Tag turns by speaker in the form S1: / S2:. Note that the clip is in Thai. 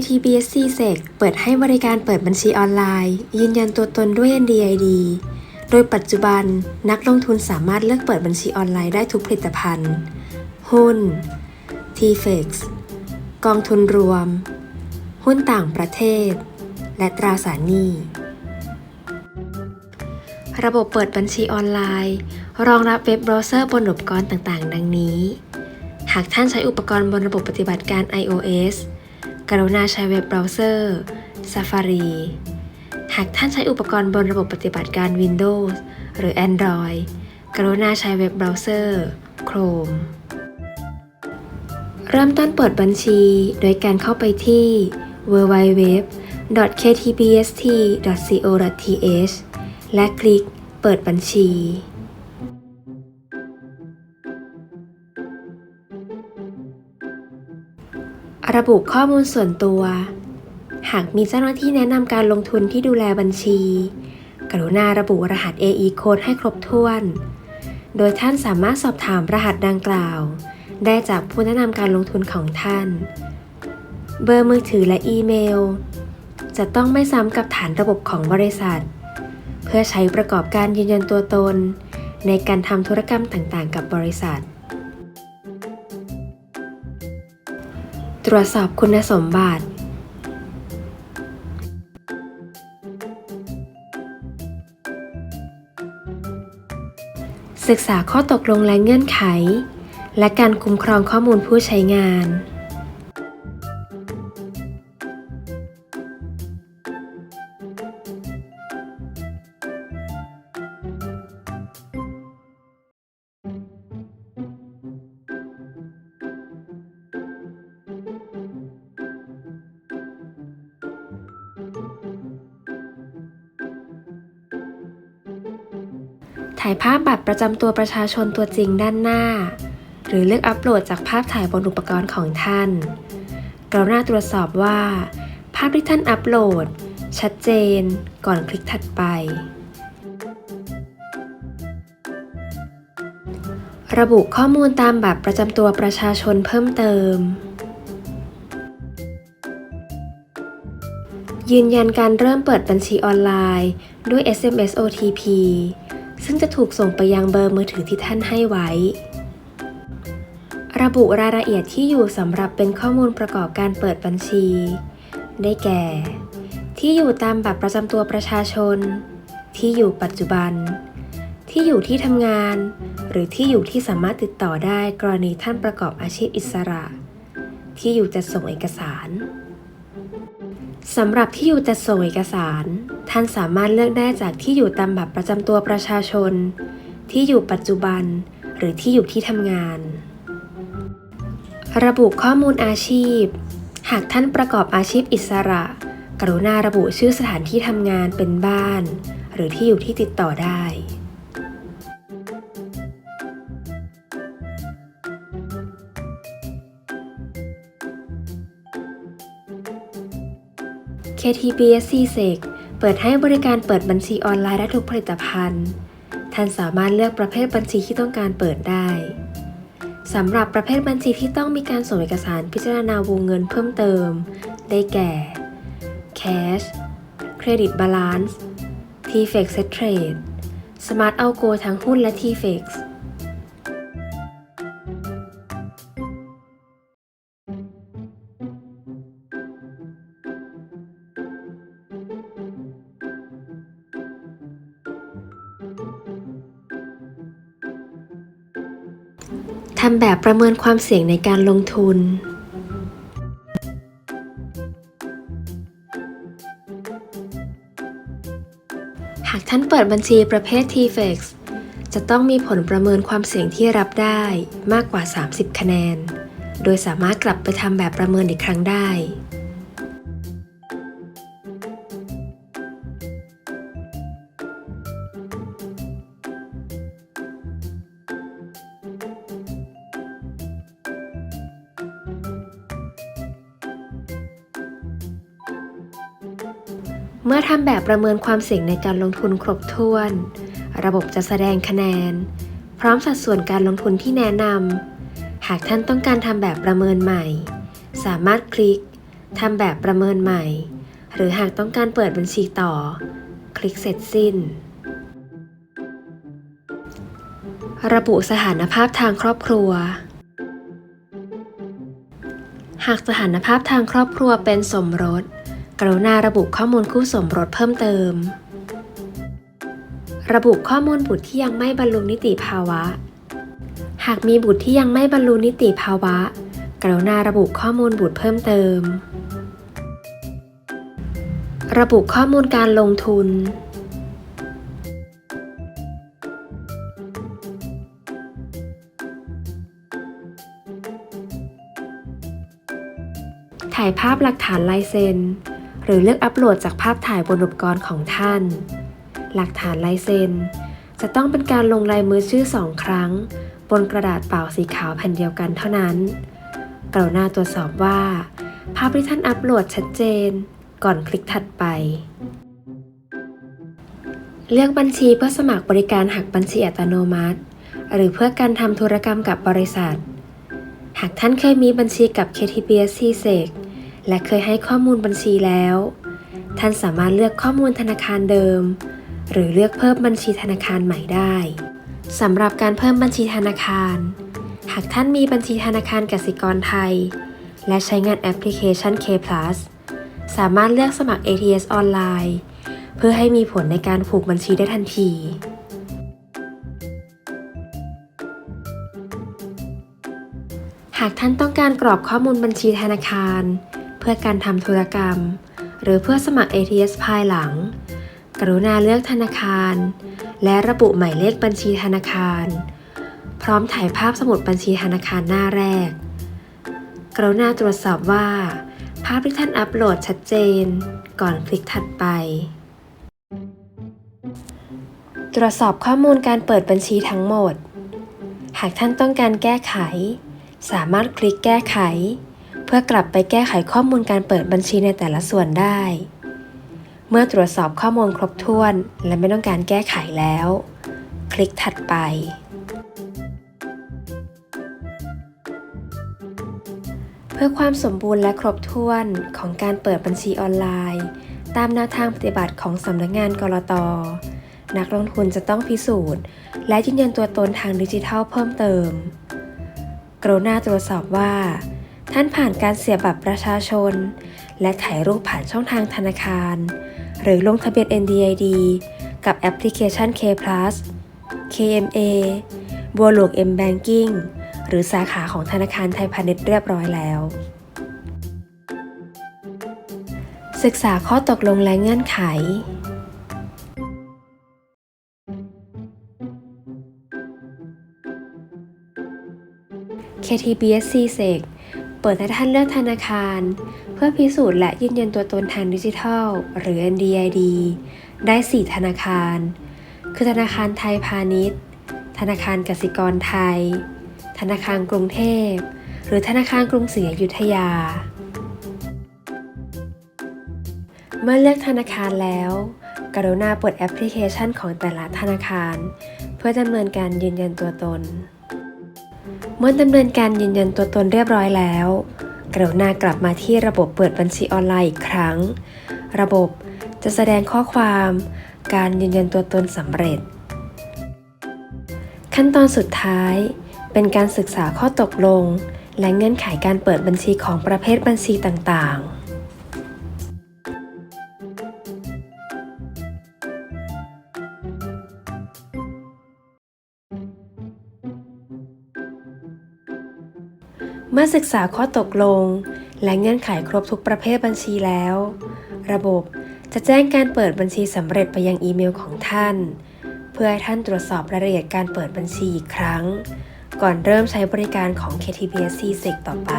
S1: KTBSC SEC เปิดให้บริการเปิดบัญชีออนไลน์ ยืนยันตัวตนด้วย NDID โดยปัจจุบันนักลงทุนสามารถเลือกเปิดบัญชีออนไลน์ได้ทุกผลิตภัณฑ์ หุ้น TFX กองทุนรวม หุ้นต่างประเทศ และตราสารหนี้ระบบเปิดบัญชีออนไลน์ รองรับเว็บเบราว์เซอร์บนอุปกรณ์ต่างๆ ดังนี้ หากท่านใช้อุปกรณ์บนระบบปฏิบัติการ iOS กรุณาใช้เว็บเบราว์เซอร์ Safari หากท่านใช้อุปกรณ์บนระบบปฏิบัติการ Windows หรือ Android กรุณาใช้เว็บเบราว์เซอร์ Chrome เริ่มต้นเปิดบัญชีโดยการเข้าไปที่ www.ktbst.co.th และคลิกเปิดบัญชี ระบุข้อมูลส่วนตัว หากมีเจ้าหน้าที่แนะนำการลงทุนที่ดูแลบัญชี กรุณาระบุรหัส AE code ให้ครบถ้วน โดยท่านสามารถสอบถามรหัสดังกล่าว ได้จากผู้แนะนำการลงทุนของท่าน เบอร์มือถือและอีเมล จะต้องไม่ซ้ำกับฐานระบบของบริษัท เพื่อใช้ประกอบการยืนยันตัวตน ในการทำธุรกรรมต่างๆ กับบริษัท รวจสอบคุณสมบัติ ศึกษาข้อตกลงและเงื่อนไข และการคุ้มครองข้อมูลผู้ใช้งาน ถ่ายภาพบัตรประจำตัวประชาชนตัวจริงด้านหน้า หรือเลือกอัปโหลดจากภาพถ่ายบนอุปกรณ์ของท่าน กรุณาตรวจสอบว่า ภาพที่ท่านอัปโหลด ชัดเจน ก่อนคลิกถัดไป ระบุข้อมูลตามบัตรประจำตัวประชาชนเพิ่มเติม ยืนยันการเริ่มเปิดบัญชีออนไลน์ด้วย SMS OTP ซึ่งจะถูกส่งไปยังเบอร์มือถือที่ท่านให้ไว้ ระบุรายละเอียดที่อยู่สำหรับเป็นข้อมูลประกอบการเปิดบัญชี ได้แก่ ที่อยู่ตามบัตรประจำตัวประชาชน ที่อยู่ปัจจุบัน ที่อยู่ที่ทำงาน หรือที่อยู่ที่สามารถติดต่อได้กรณีท่านประกอบอาชีพอิสระ ที่อยู่จัดส่งเอกสาร สำหรับที่อยู่จัดส่งเอกสาร ท่านสามารถเลือกได้จากที่อยู่ตามบัตรประจำตัวประชาชน ที่อยู่ปัจจุบัน หรือที่อยู่ที่ทำงาน ระบุข้อมูลอาชีพ หากท่านประกอบอาชีพอิสระ กรุณาระบุชื่อสถานที่ทำงานเป็นบ้าน หรือที่อยู่ที่ติดต่อได้ KTBSC SEC เปิดให้บริการเปิดบัญชีออนไลน์ได้ทุกผลิตภัณฑ์ ท่านสามารถเลือกประเภทบัญชีที่ต้องการเปิดได้ สำหรับประเภทบัญชีที่ต้องมีการส่งเอกสารพิจารณาวงเงินเพิ่มเติม ได้แก่ Cash Credit Balance TFX Set Trade Smart Algo ทั้งหุ้นและ TFX ทำแบบประเมินความเสี่ยงในการลงทุน หากท่านเปิดบัญชีประเภท TFX จะต้องมีผลประเมินความเสี่ยงที่รับได้มากกว่า 30 คะแนน โดยสามารถกลับไปทำแบบประเมินอีกครั้งได้ เมื่อทำแบบประเมินความเสี่ยงในการลงทุนครบถ้วน ระบบจะแสดงคะแนน พร้อมสัดส่วนการลงทุนที่แนะนำ หากท่านต้องการทำแบบประเมินใหม่ สามารถคลิกทำแบบประเมินใหม่ หรือหากต้องการเปิดบัญชีต่อ คลิกเสร็จสิ้น ระบุสถานภาพทางครอบครัว หากสถานภาพทางครอบครัวเป็นสมรส กรุณาระบุข้อมูลคู่สมรสเพิ่มเติม ระบุข้อมูลบุตรที่ยังไม่บรรลุนิติภาวะ หากมีบุตรที่ยังไม่บรรลุนิติภาวะ กรุณาระบุข้อมูลบุตรเพิ่มเติม ระบุข้อมูลการลงทุนถ่ายภาพหลักฐานลายเซ็น รือเลือกอัปโหลดจากภาพถ่ายบนอุปกรณ์ของท่าน หลักฐานลายเซ็น จะต้องเป็นการลงลายมือชื่อสองครั้ง บนกระดาษเปล่าสีขาวแผ่นเดียวกันเท่านั้น กรุณาตรวจสอบว่า ภาพที่ท่านอัปโหลดชัดเจน ก่อนคลิกถัดไป เลือกบัญชีเพื่อสมัครบริการหักบัญชีอัตโนมัติ หรือเพื่อการทำธุรกรรมกับบริษัท หากท่านเคยมีบัญชีกับ KTBS c s e c และเคยให้ข้อมูลบัญชีแล้ว ท่านสามารถเลือกข้อมูลธนาคารเดิม หรือเลือกเพิ่มบัญชีธนาคารใหม่ได้สำหรับการเพิ่มบัญชีธนาคาร หากท่านมีบัญชีธนาคารกสิกรไทย และใช้งานแอปพลิเคชัน K สามารถเลือกสมัคร ATS ออนไลน์เพื่อให้มีผลในการผูกบัญชีได้ทันทีหากท่านต้องการกรอกข้อมูลบัญชีธนาคาร เพื่อการทำธุรกรรม หรือเพื่อสมัคร ATS ภายหลัง กรุณาเลือกธนาคาร และระบุหมายเลขบัญชีธนาคาร พร้อมถ่ายภาพสมุดบัญชีธนาคารหน้าแรก กรุณาตรวจสอบว่า ภาพที่ท่านอัปโหลดชัดเจน ก่อนคลิกถัดไป ตรวจสอบข้อมูลการเปิดบัญชีทั้งหมด หากท่านต้องการแก้ไข สามารถคลิกแก้ไข พื่อกลับไปแก้ไขข้อมูลการเปิดบัญชีในแต่ละส่วนได้ เมื่อตรวจสอบข้อมูลครบถ้วน และไม่ต้องการแก้ไขแล้ว คลิกถัดไป เพื่อความสมบูรณ์และครบถ้วนของการเปิดบัญชีออนไลน์ ตามแนวทางปฏิบัติของสำนักงานกรตนักลงทุนจะต้องพิสูจน์ และยืนยันตัวตนทางดิจิทัลเพิ่มเติม กรุณาตรวจสอบว่า ท่านผ่านการเสียบัตรประชาชน และถ่ายรูปผ่านช่องทางธนาคาร หรือลงทะเบียน NDID กับแอปพลิเคชัน K Plus KMA บัวหลวง M Banking หรือสาขาของธนาคารไทยพาณิชย์เรียบร้อยแล้ว ศึกษาข้อตกลงและเงื่อนไข KTBS c s e c เปิดให้ท่านเลือกธนาคาร เพื่อพิสูจน์และยืนยันตัวตนทางดิจิทัล หรือ NDID ได้ 4 ธนาคาร คือธนาคารไทยพาณิชย์ ธนาคารกสิกรไทย ธนาคารกรุงเทพ หรือธนาคารกรุงศรีอยุธยา เมื่อเลือกธนาคารแล้ว กรุณาเปิดแอปพลิเคชันของแต่ละธนาคาร เพื่อดำเนินการยืนยันตัวตน เมื่อดำเนินการยืนยันตัวตนเรียบร้อยแล้ว กรุณากลับมาที่ระบบเปิดบัญชีออนไลน์อีกครั้ง ระบบจะแสดงข้อความ การยืนยันตัวตนสำเร็จ ขั้นตอนสุดท้าย เป็นการศึกษาข้อตกลง และเงื่อนไขการเปิดบัญชีของประเภทบัญชีต่างๆ เมื่อศึกษาข้อตกลง และเงื่อนไขครบทุกประเภทบัญชีแล้ว ระบบจะแจ้งการเปิดบัญชีสำเร็จไปยังอีเมลของท่าน เพื่อให้ท่านตรวจสอบรายละเอียดการเปิดบัญชีอีกครั้ง ก่อนเริ่มใช้บริการของ KTBS c s e c ต่อไป